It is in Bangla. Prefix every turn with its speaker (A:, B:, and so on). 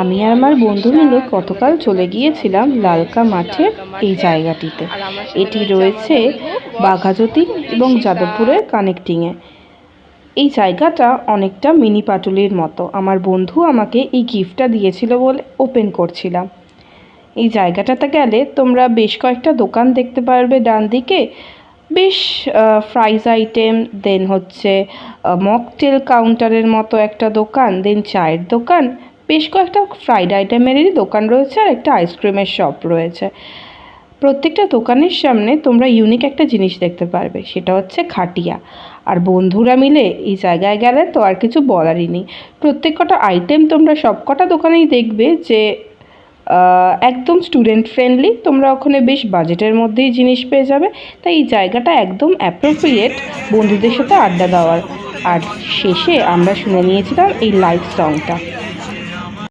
A: আমি আর আমার বন্ধু মিলে গতকাল চলে গিয়েছিলাম লালকা মাঠের এই জায়গাটিতে। এটি রয়েছে বাঘাযতীন এবং যাদবপুরের কানেক্টিংয়ে। এই জায়গাটা অনেকটা মিনি পাটুলির মতো। আমার বন্ধু আমাকে এই গিফটটা দিয়েছিল বলে ওপেন করছিলাম। এই জায়গাটাতে গেলে তোমরা বেশ কয়েকটা দোকান দেখতে পারবে ডান দিকে। বেশ ফ্রাইজ আইটেম দেন হচ্ছে মকটেল কাউন্টারের মতো একটা দোকান দেন চায়ের দোকান বেশ কয়েকটা ফ্রাইড আইটেমেরই দোকান রয়েছে আর একটা আইসক্রিমের শপ রয়েছে। প্রত্যেকটা দোকানের সামনে তোমরা ইউনিক একটা জিনিস দেখতে পারবে, সেটা হচ্ছে খাটিয়া। আর বন্ধুরা মিলে এই জায়গায় গেলে তো আর কিছু বলারই নেই। প্রত্যেক কটা আইটেম তোমরা সব কটা দোকানেই দেখবে যে একদম স্টুডেন্ট ফ্রেন্ডলি তোমরা ওখানে বেশ বাজেটের মধ্যেই জিনিস পেয়ে যাবে। তাই এই জায়গাটা একদম অ্যাপ্রোপ্রিয়েট বন্ধুদের সাথে আড্ডা দেওয়ার। আর শেষে আমরা শুনে নিয়েছিলাম এই লাইভ সংটা